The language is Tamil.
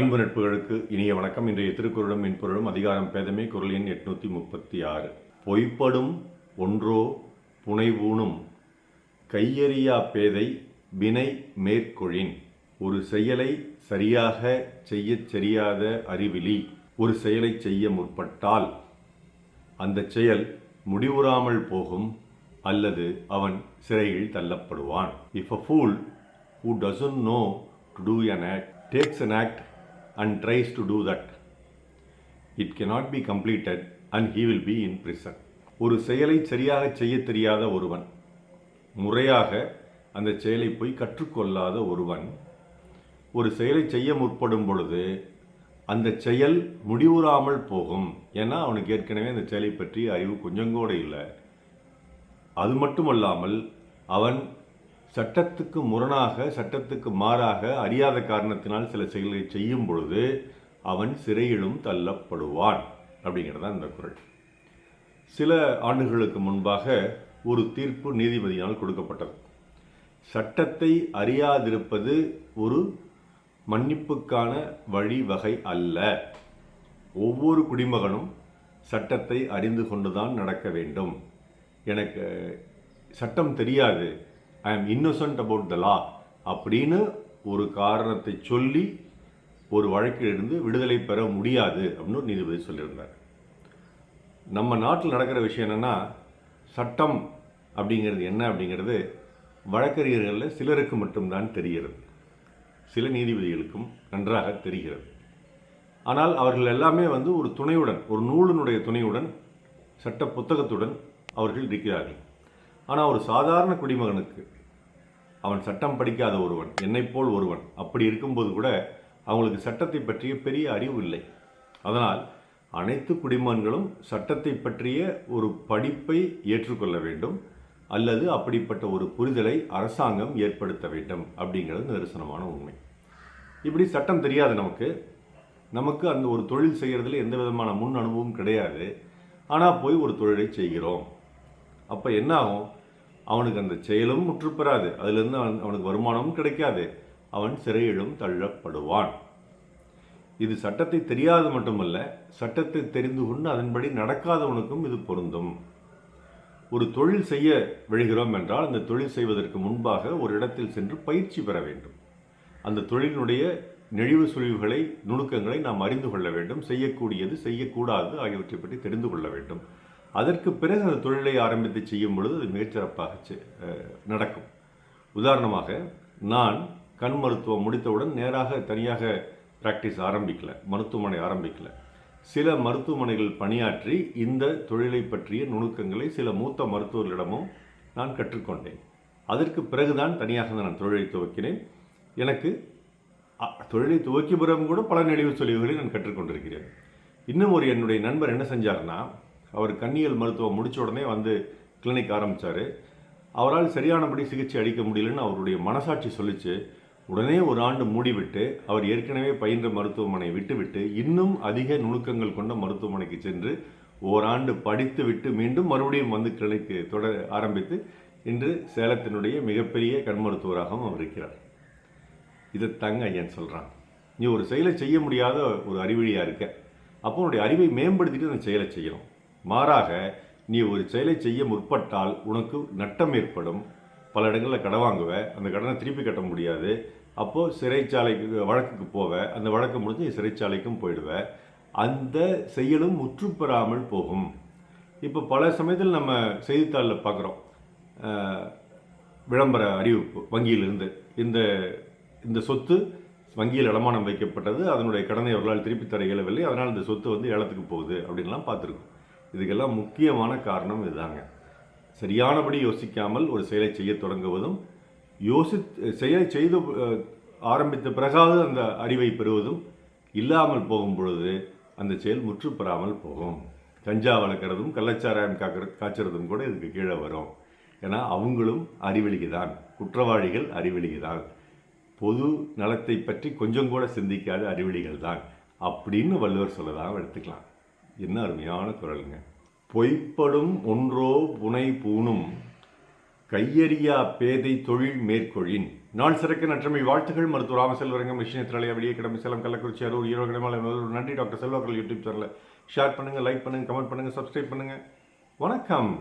அன்பு நட்புகளுக்கு இனிய வணக்கம். இன்றைய திருக்குறளும் மென்பொருளும் அதிகாரம் பேதமே குரல் எண் எட்நூத்தி முப்பத்தி ஆறு பொய்ப்படும் ஒன்றோ புனைவூணும் கையறியா பேதை வினை மேற்கொழின். ஒரு செயலை சரியாக செய்யச் செரியாத அறிவிலி ஒரு செயலை செய்ய முற்பட்டால் அந்த செயல் முடிவுறாமல் போகும் அல்லது அவன் சிறையில் தள்ளப்படுவான். If a fool who doesn't know to do an act takes an act and tries to do that. It cannot be completed and he will be in prison. ஒரு செயலை சரியாக செய்ய தெரியாத ஒருவன் முறையாக அந்த செயலை போய் கற்றுக்கொள்ளாத ஒருவன் ஒரு செயலை செய்ய முற்படும் பொழுது அந்த செயல் முடிவுறாமல் போகும். ஏன்னா அவனுக்கு ஏற்கனவே அந்த செயலை பற்றி அறிவு கொஞ்சம் கூட இல்லை. அது மட்டுமல்லாமல் அவன் சட்டத்துக்கு முரணாக சட்டத்துக்கு மாறாக அறியாத காரணத்தினால் சில செயல்களை செய்யும் பொழுது அவன் சிறையிலும் தள்ளப்படுவான் அப்படிங்கிறது தான் இந்த குரல். சில ஆண்டுகளுக்கு முன்பாக ஒரு தீர்ப்பு நீதிபதியினால் கொடுக்கப்பட்டது. சட்டத்தை அறியாதிருப்பது ஒரு மன்னிப்புக்கான வழிவகை அல்ல. ஒவ்வொரு குடிமகனும் சட்டத்தை அறிந்து கொண்டுதான் நடக்க வேண்டும். எனக்கு சட்டம் தெரியாது. ஐ ஆம் இன்னசென்ட் அபவுட் த லா அப்படின்னு ஒரு காரணத்தை சொல்லி ஒரு வழக்கிலிருந்து விடுதலை பெற முடியாது அப்படின்னு ஒரு நீதிபதி சொல்லியிருந்தார். நம்ம நாட்டில் நடக்கிற விஷயம் என்னென்னா சட்டம் அப்படிங்கிறது என்ன அப்படிங்கிறது வழக்கறிஞர்களில் சிலருக்கு மட்டும்தான் தெரிகிறது. சில நீதிபதிகளுக்கும் நன்றாக தெரிகிறது. ஆனால் அவர்கள் எல்லாமே வந்து ஒரு துணையுடன் ஒரு நூலினுடைய துணையுடன் சட்ட புத்தகத்துடன் அவர்கள் இருக்கிறார்கள். ஆனால் ஒரு சாதாரண குடிமகனுக்கு அவன் சட்டம் படிக்காத ஒருவன் என்னைப்போல் ஒருவன். அப்படி இருக்கும்போது கூட அவங்களுக்கு சட்டத்தை பற்றிய பெரிய அறிவு இல்லை. அதனால் அனைத்து குடிமகன்களும் சட்டத்தை பற்றிய ஒரு படிப்பை ஏற்றுக்கொள்ள வேண்டும் அல்லது அப்படிப்பட்ட ஒரு புரிதலை அரசாங்கம் ஏற்படுத்த வேண்டும் அப்படிங்கிறது நிதர்சனமான உண்மை. இப்படி சட்டம் தெரியாது நமக்கு. நமக்கு அந்த ஒரு தொழில் செய்கிறதுல எந்த விதமான முன் அனுபவம் கிடையாது. ஆனால் போய் ஒரு தொழிலை செய்கிறோம். அப்போ என்ன ஆகும்? அவனுக்கு அந்த செயலும் முற்றுப்பெறாது. அதிலிருந்து அவன் அவனுக்கு வருமானமும் கிடைக்காது. அவன் சிறையிலும் தள்ளப்படுவான். இது சட்டத்தை தெரியாது மட்டுமல்ல சட்டத்தை தெரிந்து கொண்டு அதன்படி நடக்காதவனுக்கும் இது பொருந்தும். ஒரு தொழில் செய்ய விழுகிறோம் என்றால் அந்த தொழில் செய்வதற்கு முன்பாக ஒரு இடத்தில் சென்று பயிற்சி பெற வேண்டும். அந்த தொழிலினுடைய நெழிவு சுழிவுகளை நுணுக்கங்களை நாம் அறிந்து கொள்ள வேண்டும். செய்யக்கூடியது செய்யக்கூடாது ஆகியவற்றை பற்றி தெரிந்து கொள்ள வேண்டும். அதற்கு பிறகு அந்த தொழிலை ஆரம்பித்து செய்யும் பொழுது அது மிகச்சிறப்பாக நடக்கும். உதாரணமாக நான் கண் மருத்துவம் முடித்தவுடன் நேராக தனியாக ப்ராக்டிஸ் ஆரம்பிக்கல மருத்துவமனை ஆரம்பிக்கல. சில மருத்துவமனைகள் பணியாற்றி இந்த தொழிலை பற்றிய நுணுக்கங்களை சில மூத்த மருத்துவர்களிடமும் நான் கற்றுக்கொண்டேன். அதற்கு பிறகுதான் தனியாக நான் தொழிலை துவக்கினேன். எனக்கு தொழிலை துவக்கிய பிறகும் கூட பல நெளிவு சொலிவுகளை நான் கற்றுக்கொண்டிருக்கிறேன். இன்னும் ஒரு என்னுடைய நண்பர் என்ன செஞ்சார்னா அவர் கண்ணியல் மருத்துவம் முடித்த உடனே வந்து கிளினிக் ஆரம்பித்தார் அவரால் சரியானபடி சிகிச்சை அளிக்க முடியலன்னு அவருடைய மனசாட்சி சொல்லிச்சு. உடனே ஒரு ஆண்டு மூடிவிட்டு அவர் ஏற்கனவே பயின்ற மருத்துவமனை விட்டுவிட்டு இன்னும் அதிக நுணுக்கங்கள் கொண்ட மருத்துவமனைக்கு சென்று ஓராண்டு படித்து விட்டு மீண்டும் மறுபடியும் வந்து கிளினிக்கு தொடர ஆரம்பித்து இன்று சேலத்தினுடைய மிகப்பெரிய கண் மருத்துவராகவும் அவர் இருக்கிறார். இதைத்தாங்க ஐயன் சொல்கிறான் நீ ஒரு செயலை செய்ய முடியாத ஒரு அறிவழியாக இருக்க? அப்போ உன்னுடைய அறிவை மேம்படுத்திட்டு அந்த செயலை செய்யணும். மாறாக நீ ஒரு செயலை செய்ய முற்பட்டால் உனக்கு நட்டம் ஏற்படும். பல இடங்களில் கடன் வாங்குவ அந்த கடனை திருப்பி கட்ட முடியாது. அப்போது சிறைச்சாலைக்கு வழக்குக்கு போவ அந்த வழக்கு முடிஞ்சு நீ சிறைச்சாலைக்கும் போயிடுவ. அந்த செயலும் முற்றுப்பெறாமல் போகும். இப்போ பல சமயத்தில் நம்ம செய்தித்தாளில் பார்க்குறோம் விளம்பர அறிவிப்பு வங்கியிலிருந்து. இந்த இந்த சொத்து வங்கியில் அடமானம் வைக்கப்பட்டது அதனுடைய கடனை அவர்களால் திருப்பி தர இயலவில்லை அதனால் இந்த சொத்து வந்து ஏலத்துக்கு போகுது அப்படின்லாம் பார்த்துருக்கோம் இதுக்கெல்லாம் முக்கியமான காரணம் இதுதாங்க. சரியானபடி யோசிக்காமல் ஒரு செயலை செய்ய தொடங்குவதும் யோசி செயலை செய்து ஆரம்பித்த பிறகாவது அந்த அறிவை பெறுவதும் இல்லாமல் போகும் பொழுது அந்த செயல் முற்று பெறாமல் போகும். கஞ்சா வளர்க்குறதும் கள்ளச்சாராயம் காக்கிற காய்ச்சறதும் கூட இதுக்கு கீழே வரும். ஏன்னா அவங்களும் அறிவெளிக்கு தான் குற்றவாளிகள் அறிவெளிக்கு தான் பொது நலத்தை பற்றி கொஞ்சம் கூட சிந்திக்காத அறிவெளிகள் தான் அப்படின்னு வள்ளுவர் சொல்லதாக எடுத்துக்கலாம். என்ன அருமையான குரலுங்க. பொய்ப்படும் ஒன்றோ புனை பூணும் கையறியா பேதை தொழில் மேற்கொழின். நாள் சிறக்க நற்றமை வாழ்த்துகள் மருத்துவ ராமசெல்வரங்கம் விஷயத்திரலையா வெளியே கிடமை சேலம் கள்ளக்குறிச்சி அரூர் ஈரோடு கிடமாலை நன்றி டாக்டர் செல்வாக்கள் யூடியூப் சேனலில். ஷேர் பண்ணுங்கள் லைக் பண்ணுங்கள் கமெண்ட் பண்ணுங்கள் சப்ஸ்கிரைப் பண்ணுங்கள் வணக்கம்.